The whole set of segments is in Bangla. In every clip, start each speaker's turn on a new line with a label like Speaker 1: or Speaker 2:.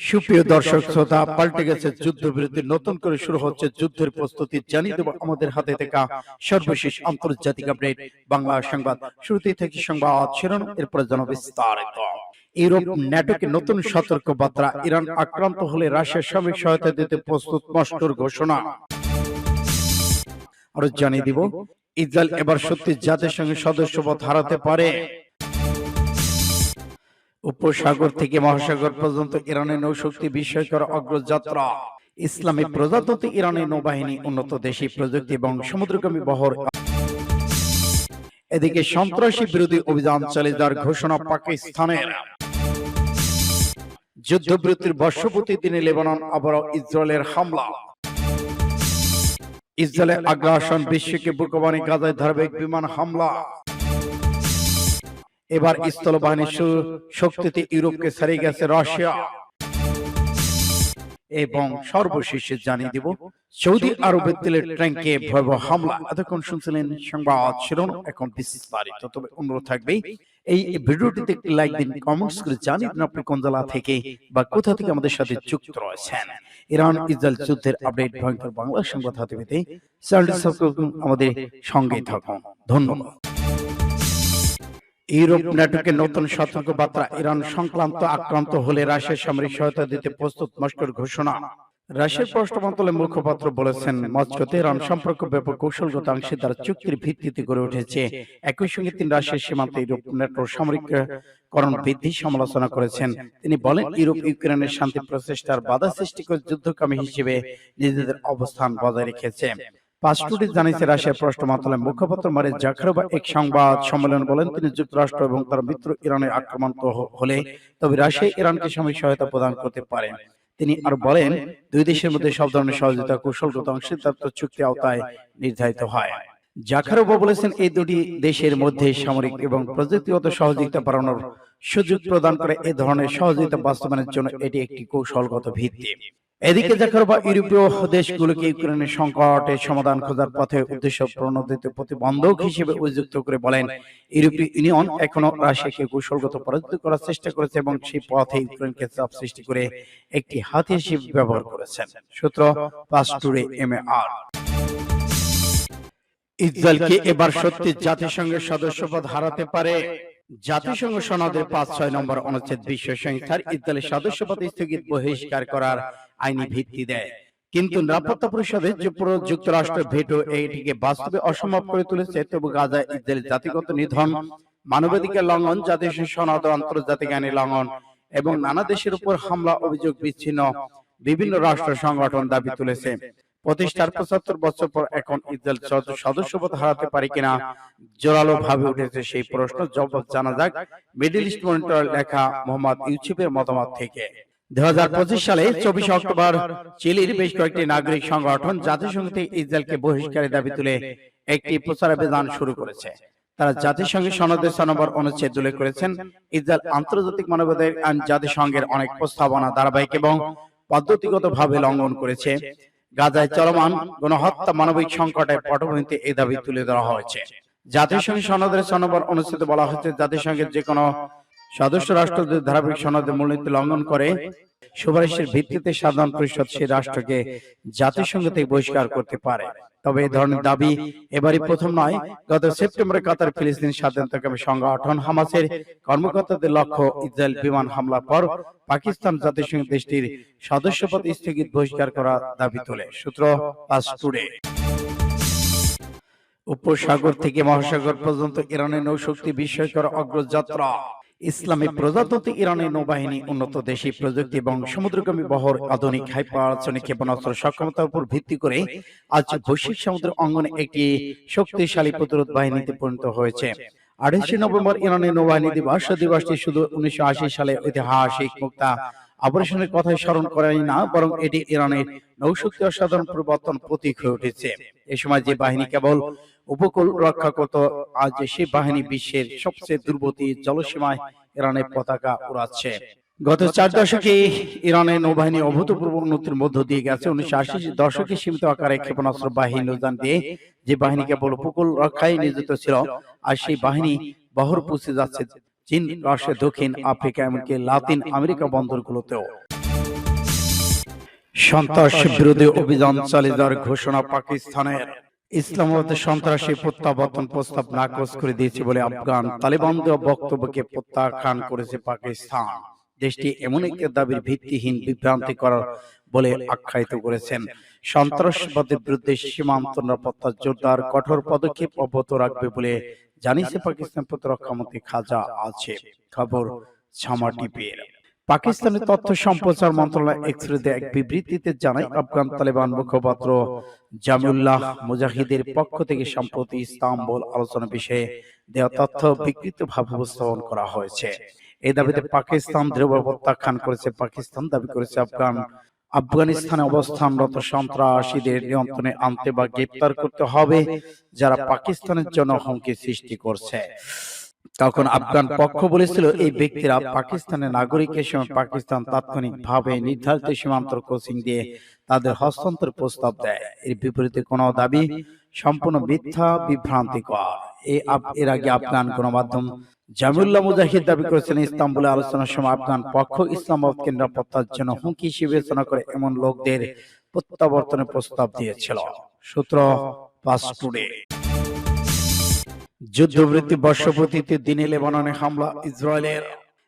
Speaker 1: সুপ্রিয় দর্শক শ্রোতা পাল্টে গেছে যুদ্ধবিরতি নতুন করে শুরু হচ্ছে যুদ্ধের প্রস্তুতি জানিয়ে দেব আমাদের হাতে থাকা সর্বশেষ আন্তর্জাতিক আপডেট বাংলা সংবাদ। শুরুতেই থেকে সংবাদ শিরোনাম এরপরে যেন বিস্তারিত। ইউরোপ ন্যাটোকে নতুন সতর্ক বার্তা ইরান আক্রান্ত হলে রাশিয়ার সামরিক সহায়তা দিতে প্রস্তুত মস্কোর ঘোষণা। আরও জানিয়ে দিব ইসরায়েল এবার সত্যি জাতিসংঘের সদস্যপদ হারাতে পারে। উপসাগর থেকে মহাসাগর পর্যন্ত ইরানের নৌশক্তি বিস্ময়কর অগ্রযাত্রা। ইসলামী প্রজাতন্ত্রী ইরানের নৌবাহিনী উন্নত দেশি প্রযুক্তি এবং সমুদ্রগামী বহর। এদিকে সন্ত্রাসী বিরোধী অভিযান চালিয়ে যাওয়ার ঘোষণা পাকিস্তানের। যুদ্ধবিরতির বর্ষপতি দিনে লেবানন আবারও ইসরায়েলের হামলা। ইসরায়েলের আগ্রাসন বিশ্বকে বুকবানি গাজায় ধারাবাহিক বিমান হামলা। এবার স্থলবাহিনীর সু- শক্তিতে ইউরোপকে ছাড়িয়ে গেছে রাশিয়া। এবং সর্বশেষে জানিয়ে দিব সৌদি আরবের তেলের ট্যাঙ্কে ভয়াবহ হামলা। এতক্ষণ শুনছিলেন সংবাদ শিরোনাম এখন বিস্তারিত। তবে অনুরোধ থাকবে এই ভিডিওটিতে একটি লাইক দিন কমেন্টস করে জানিয়ে দিন আপনি কোন জেলা থেকে বা কোথা থেকে আমাদের সাথে যুক্ত রয়েছেন। ইরান ইসরায়েল যুদ্ধের আপডেট ভয়ঙ্কর বাংলা সংবাদ হাতে পেতে চ্যানেলটি সাবস্ক্রাইব করুন আমাদের সঙ্গেই থাকুন। ধন্যবাদ। ইউরোপ ন্যাটোকে নতুন সতর্ক বার্তা ইরান সংক্রান্ত আক্রান্ত হলে রাশিয়ার সামরিক সহায়তা দিতে প্রস্তুত মস্কোর ঘোষণা। রাশিয়ার পররাষ্ট্র মন্ত্রণালয়ের মুখপাত্র বলেছেন মস্কোতে ইরান সম্পর্ক ব্যাপক কৌশলগত অংশীদার চুক্তির ভিত্তিতে গড়ে উঠেছে। একই সঙ্গে তিনি রাশিয়ার সীমান্তে ইউরোপ ন্যাটোর সামরিককরণ বৃদ্ধি সমালোচনা করেছেন। তিনি বলেন, ইউরোপ ইউক্রেনের শান্তি প্রচেষ্টার বাধা সৃষ্টি করে যুদ্ধকামী হিসেবে নিজেদের অবস্থান বজায় রেখেছে। পাসপোর্টে জানিয়েছে রাশিয়ার পররাষ্ট্র মন্ত্রণালয়ের মুখপাত্র মারে এক সংবাদ সম্মেলন বলেন তিনি যুক্তরাষ্ট্র এবং তার মিত্র ইরানে আক্রমণ হলে তবে রাশিয়া ইরানকে সামরিক সহায়তা প্রদান করতে পারে তিনি আর বলেন দুই দেশের মধ্যে সব ধরনের সহযোগিতা কৌশলগত অংশীদারত্ব চুক্তি আওতায় নির্ধারিত হয়। জাখারোভা বলেছেন এই দুটি দেশের মধ্যে সামরিক এবং প্রযুক্তিগত সহযোগিতা বাড়ানোর সুযোগ প্রদান করে এ ধরনের সহযোগিতা বাস্তবায়নের জন্য এটি একটি কৌশলগত ভিত্তি এদিকে জাকারবা ইউরোপীয় দেশগুলোকে ইউক্রেনের সংকটের সমাধান খোঁজার পথে উদ্দেশ্য প্রণোদিত প্রতিবন্ধক হিসেবে অভিযুক্ত করে বলেন ইউরোপীয় ইউনিয়ন এখনও রাশিয়াকে কৌশলগত পরাজিত করার চেষ্টা করেছে এবং সেই পথে ইউক্রেনকে চাপ সৃষ্টি করে একটি হাতি হিসেবে ব্যবহার করেছেন। সূত্র পাঁচ টুরে এম আর ইসরায়েলকে এবার সত্যি জাতিসংঘের সদস্যপদ হারাতে পারে। জাতিসংঘ সনদের পাঁচ ছয় নম্বর অনুচ্ছেদ বিশ্ব সংস্থার ইসরায়েলের সদস্যপদ স্থগিত বহিষ্কার করার আইনি ভিত্তি দেয়। কিন্তু নিরাপত্তা পরিষদে যে পুরো যুক্তরাষ্ট্র ভেটো এটিকে বাস্তবে অসম্ভব করে তুলেছে। তবু গাজা ইসরায়েলের জাতিগত নিধন মানবাধিকার লঙ্ঘন জাতিসংঘ সনদ আন্তর্জাতিক আইনের লঙ্ঘন এবং নানা দেশের উপর হামলা অভিযোগ বিচ্ছিন্ন বিভিন্ন রাষ্ট্র সংগঠন দাবি তুলেছে। প্রতিষ্ঠার পঁচাত্তর বছর পর এখন ইসরায়েল সদ- সদস্যপদ হারাতে পারে কিনা? জোরালো ভাবে উঠেছে সেই প্রশ্ন জবাব জানা যাক। মিডল ইস্ট মনিটর লেখা মোহাম্মদ ইউসুফের মতামত থেকে। দুই সালে চব্বিশ অক্টোবর চিলির বেশ কয়েকটি নাগরিক সংগঠন জাতিসংঘ থেকে ইসরায়েলকে বহিষ্কারের দাবি তুলে একটি প্রচারাভিযান শুরু করেছে। তারা জাতিসংঘের সনদের নম্বর অনুচ্ছেদ উল্লেখ করেছেন। ইসরায়েল আন্তর্জাতিক মানবাধিকার আইন জাতিসংঘের অনেক প্রস্তাবনা ধারাবাহিক এবং পদ্ধতিগতভাবে লঙ্ঘন করেছে গাজায় চলমান গণহত্যা মানবিক সংকটের পটভূমিতে এই দাবি তুলে ধরা হয়েছে। জাতিসংঘ সনদের সনবর অনুষ্ঠিত বলা হয়েছে জাতিসংঘের যে কোনো সদস্য রাষ্ট্র যদি ধারাবাহিক সনদের মূলনীতি লঙ্ঘন করে সুপারিশের ভিত্তিতে সাধারণ পরিষদ সেই রাষ্ট্রকে জাতিসংঘ থেকে বহিষ্কার করতে পারে। তবে এই ধরনের দাবি এবারই প্রথম নয়। গত সেপ্টেম্বরে কাতার ফিলিস্তিন স্বাধীনতাকামী সংগঠন হামাসের কর্মকর্তাদের লক্ষ্য ইসরায়েল বিমান হামলার পর পাকিস্তান জাতিসংঘ দেশটির সদস্যপদ স্থগিত বহিষ্কার করা দাবি তোলে। সূত্র পাস টুডে। উপসাগর থেকে মহাসাগর পর্যন্ত ইরানের নৌশক্তি বিস্ময়কর অগ্রযাত্রা। ইসলামী প্রজাতন্ত্রী ইরানের নৌবাহিনী উন্নত দেশি প্রযুক্তি এবং সমুদ্রগামী বহর আধুনিক হাইপারসনিক ক্ষেপণাস্ত্র সক্ষমতার উপর ভিত্তি করে আজ বৈশ্বিক সমুদ্র অঙ্গনে একটি শক্তিশালী প্রতিরোধ বাহিনীতে পরিণত হয়েছে। আঠাশে নভেম্বর ইরানের নৌবাহিনী দিবস দিবসটি শুধু উনিশশো আশি সালে ঐতিহাসিক মুক্তা অপারেশনের কথাই স্মরণ করাই না বরং এটি ইরানের নৌশক্তি অসাধারণ পরিবর্তন প্রতীক হয়ে উঠেছে। এ সময় যে বাহিনী কেবল উপকূল রক্ষা করত আজ সেই বাহিনী বিশ্বের সবচেয়ে দুর্বতী জলসীমায় ইরানের পতাকা উড়াচ্ছে। গত চার দশকে ইরানের নৌবাহিনী অভূতপূর্ব উন্নতির মধ্য দিয়ে গেছে। উনিশশো আশি দশকে সীমিত আকারে ক্ষেপণাস্ত্র বাহিনী নৌযান দিয়ে যে বাহিনী কেবল উপকূল রক্ষায় নিয়োজিত ছিল আর সেই বাহিনী বহর পৌঁছে যাচ্ছে চীন রাশিয়া দক্ষিণ আফ্রিকা এমনকি লাতিন আমেরিকা বন্দরগুলোতেও। সন্ত্রাস বিরোধী অভিযান চালিয়ে যাওয়ার ঘোষণা পাকিস্তানের। ইসলামাবাদে সন্ত্রাসী প্রত্যাবর্তন প্রস্তাব নাকচ করে দিয়েছে বলে আফগান তালিবান দেওয়া বক্তব্যকে প্রত্যাখ্যান করেছে পাকিস্তান। দেশটি এমন একটি দাবির ভিত্তিহীন বিভ্রান্তি করার বলে আখ্যায়িত করেছেন। সন্ত্রাসবাদের বিরুদ্ধে সীমান্ত নিরাপত্তা জোরদার কঠোর পদক্ষেপ অব্যাহত রাখবে বলে জানিয়েছে পাকিস্তান প্রতিরক্ষা মন্ত্রী খাজা আছে খবর ছামা টিপির পাকিস্তানের তথ্য সম্প্রচার মন্ত্রণালয় এক্সরেতে এক বিবৃতিতে জানায় আফগান তালেবান মুখপাত্র জামিউল্লাহ মুজাহিদের পক্ষ থেকে সম্প্রতি ইস্তাম্বুল আলোচনা বিষয়ে দেওয়া তথ্য বিকৃতভাবে উপস্থাপন করা হয়েছে। এই দাবিতে পাকিস্তান দৃঢ়ভাবে প্রত্যাখ্যান করেছে পাকিস্তান দাবি করেছে আফগান। আফগানিস্তানে অবস্থানরত সন্ত্রাসীদের নিয়ন্ত্রণে আনতে বা গ্রেপ্তার করতে হবে যারা পাকিস্তানের জন্য হুমকি সৃষ্টি করছে। তখন আফগান পক্ষ বলেছিল এই ব্যক্তিরা পাকিস্তানের নাগরিকের সময় পাকিস্তান তাৎক্ষণিকভাবে নির্ধারিত সীমান্ত কোচিং দিয়ে তাদের হস্তান্তর প্রস্তাব দেয়। এর বিপরীতে কোনো দাবি সম্পূর্ণ মিথ্যা বিভ্রান্তিকর। এর আগে আফগান গণমাধ্যম জামিউল্লাহ মুজাহিদ দাবি করেছেন ইস্তাম্বুলে আলোচনার সময় আফগান পক্ষ ইসলামাবাদকে নিরাপত্তার জন্য হুমকি হিসেবে বিবেচনা করে এমন লোকদের প্রত্যাবর্তনের প্রস্তাব দিয়েছিল। সূত্র পাস টুডে। যুদ্ধবৃত্তি বর্ষপতিতে দিনে লেবাননে হামলা ইসরায়েলের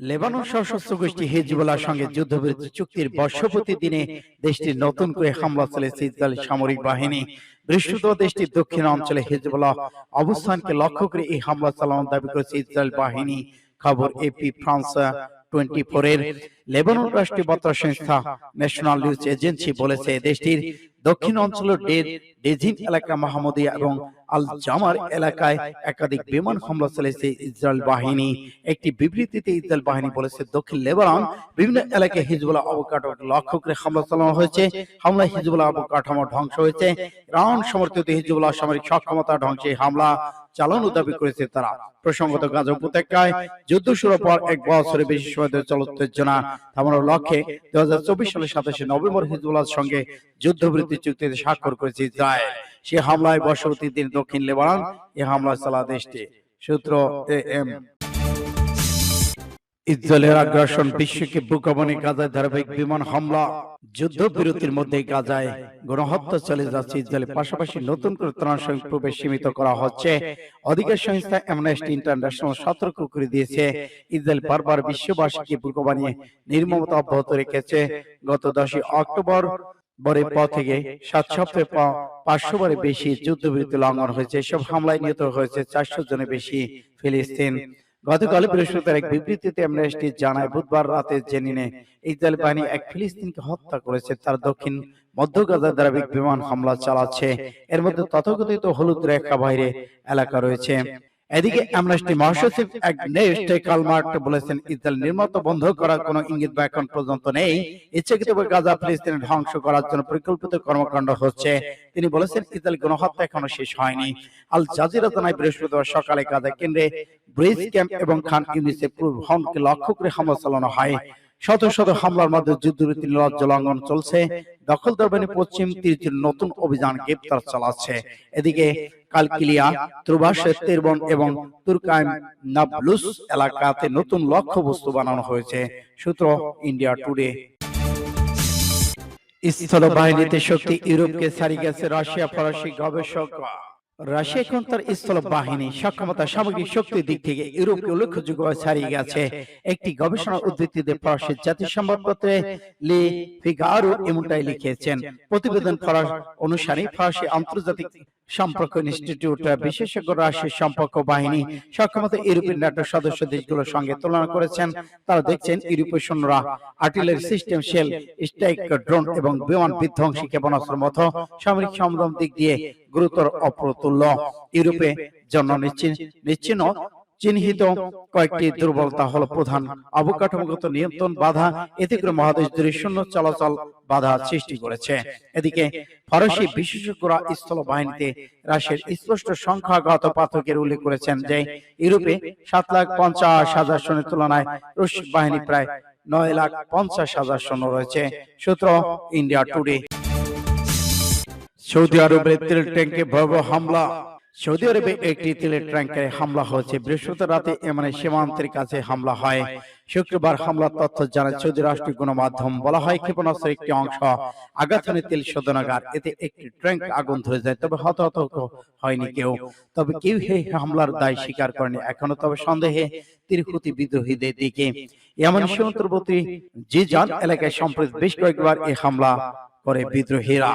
Speaker 1: লেবানন সশস্ত্র গোষ্ঠী হিজবুল্লাহর সঙ্গে যুদ্ধবৃত্তি চুক্তির বর্ষপতি দিনে দেশটির নতুন করে হামলা চলেছে ইসরায়েল সামরিক বাহিনী। বৃহস্পতিবার দেশটির দক্ষিণ অঞ্চলে হিজবুল্লাহ অবস্থানকে লক্ষ্য করে এই হামলা চালানোর দাবি করেছে ইসরায়েল বাহিনী। খবর এপি ফ্রান্স টোয়েন্টি ফোর এর লেবানন রাষ্ট্রীয় বার্তা সংস্থা ন্যাশনাল নিউজ এজেন্সি বলেছে দেশটির দক্ষিণ অঞ্চলের ডে- ডেজিন এলাকা মাহমুদিয়া এবং আল জামার এলাকায় একাধিক বিমান হামলা চালিয়েছে ইসরায়েল বাহিনী। একটি বিবৃতিতে ইসরায়েল বাহিনী বলেছে দক্ষিণ লেবানন বিভিন্ন এলাকায় হিজবুল্লাহ অবকাঠামো লক্ষ্য করে হামলা চালানো হয়েছে। হামলায় হিজবুল্লাহ অবকাঠামো ধ্বংস হয়েছে ইরান সমর্থিত হিজবুল্লাহ সামরিক সক্ষমতা ধ্বংসে হামলা চালানো দাবি করেছে তারা প্রসঙ্গত গাজা উপত্যকায় যুদ্ধ শুরুর পর এক বছরের বেশি সময় ধরে চলা উত্তেজনা থামানোর লক্ষ্যে দু হাজার চব্বিশ সালের সাতাশে নভেম্বর হিজবুল্লাহর সঙ্গে যুদ্ধবৃত্তি চুক্তিতে স্বাক্ষর করেছে ইসরায়েল। সে হামলায় বর্ষবর্তী দিন দক্ষিণ লেবানন, এ হামলা চালা দেশটি। সূত্র এ এম ইসরায়েলের আগ্রাসন বিশ্বকে বুকাবনে গাজায় ধারাবাহিক বিমান হামলা যুদ্ধ বিরতির মধ্যে গাজায় গণহত্যা চলে যাচ্ছে ইসরায়েলের পাশাপাশি নতুন করে ত্রাণ প্রবেশ সীমিত করা হচ্ছে। অধিকার সংস্থা অ্যামনেস্টি ইন্টারন্যাশনাল সতর্ক করে দিয়েছে, ইসরায়েল বারবার বিশ্ববাসীকে বুকা বানিয়ে নির্মমতা অব্যাহত রেখেছে। গত দশই অক্টোবর বরের পর থেকে সাত সপ্তাহে পাঁচশো বারের বেশি যুদ্ধবিরতি লঙ্ঘন হয়েছে। এসব হামলায় নিহত হয়েছে চারশো জনের বেশি ফিলিস্তিন। গতকাল বৃহস্পতিবার এক বিবৃতিতে অ্যামনেস্টি জানায় বুধবার রাতে জেনিনে ইসরায়েল বাহিনী এক ফিলিস্তিনকে হত্যা করেছে তার দক্ষিণ মধ্য গাজার দ্রাবিক বিমান হামলা চালাচ্ছে। এর মধ্যে তথাকথিত হলুদ রেখা বাইরে এলাকা রয়েছে। এদিকে অ্যামনেস্টি মহাসচিব অ্যাগনেস্ট কালমার্ট বলেছেন ইসরায়েল নির্মাত বন্ধ করার কোনো ইঙ্গিত বা এখন পর্যন্ত নেই। ইচ্ছাকৃতভাবে গাজা ফিলিস্তিনের ধ্বংস করার জন্য পরিকল্পিত কর্মকাণ্ড হচ্ছে। তিনি বলেছেন ইসরায়েল গণহত্যা এখনও শেষ হয়নি। আল জাজিরা জানায় বৃহস্পতিবার সকালে গাজা কেন্দ্রে ব্রিজ ক্যাম্প এবং খান ইউনিসেফ ভবনকে লক্ষ্য করে হামলা চালানো হয়। শত শত হামলার মধ্যে যুদ্ধবিরতি নির্লজ্জ লঙ্ঘন চলছে। দখলদার বাহিনী পশ্চিম তীরের নতুন অভিযান গ্রেপ্তার চালাচ্ছে এদিকে কালকিলিয়া এবং তুর্কাইম নাবলুস এলাকাতে নতুন বানানো হয়েছে। সূত্র ইন্ডিয়া টুডে। শক্তি ইউরোপকে গেছে রাশিয়া ফরাসি গবেষক রাশিয়া এখন তার স্থল বাহিনী সক্ষমতা, সামগ্রিক শক্তির দিক থেকে ইউরোপকে উল্লেখযোগ্যভাবে ছাড়িয়ে গেছে। একটি গবেষণা উদ্ধৃতিতে ফরাসি জাতীয় সংবাদপত্রে লি ফিগারো এমনটাই লিখেছেন। প্রতিবেদন ফরাস অনুসারে ফরাসি আন্তর্জাতিক সম্পর্ক ইনস্টিটিউট বিশেষজ্ঞ রাশিয়ার সম্পর্ক বাহিনী সক্ষমত ইউরোপীয় ন্যাটো সদস্য দেশগুলোর সঙ্গে তুলনা করেছেন। তারা দেখছেন ইউরোপীয় সৈন্যরা artillery system shell strike drone এবং বিমান বিধ্বংসী ক্ষেপণাস্ত্র মতো সামরিক সমদম দিক দিয়ে গুরুতর অপ্রতুল্য ইউরোপে জন্য নিশ্চিন নিশ্চিন্ন চিহ্নিত কয়েকটি দুর্বলতা হলো প্রধান অবকাঠামোগত নিয়ন্ত্রণ বাধা, এতে করে মহাদেশ জুড়ে শূন্য চলাচল বাধা সৃষ্টি করেছে। এদিকে ফরাসি বিশেষজ্ঞরা স্থল বাহিনীতে রাশিয়ার স্পষ্ট সংখ্যাগত পার্থক্যের উল্লেখ করেছেন যে, ইউরোপে সাত লাখ পঞ্চাশ হাজার সৈন্যের তুলনায় রুশ বাহিনী প্রায় নয় লাখ পঞ্চাশ হাজার সৈন্য রয়েছে। সূত্র ইন্ডিয়া টুডে। সৌদি আরবের তেল ট্যাঙ্কে ভয়াবহ হামলা। সৌদি আরবে একটি তেলের ট্যাঙ্কে হামলা হয়েছে। বৃহস্পতিবার রাতে এমন সীমান্তের কাছে হামলা হয়। শুক্রবার হামলার তথ্য জানায় সৌদি রাষ্ট্রীয় গণমাধ্যম। বলা হয় ক্ষেপণাস্ত্রের একটি অংশ আগাথানে তেল শোধনাগার। এতে একটি ট্যাঙ্ক আগুন ধরে যায়। তবে হতাহত হয়নি কেউ। তবে কেউ এই হামলার দায় স্বীকার করেনি। এখনও তবে সন্দেহে তিরহুতি বিদ্রোহীদের দিকে এমন সীমান্তবর্তী জিজান এলাকায় সম্প্রতি বেশ কয়েকবার এই হামলা করে। বিদ্রোহীরা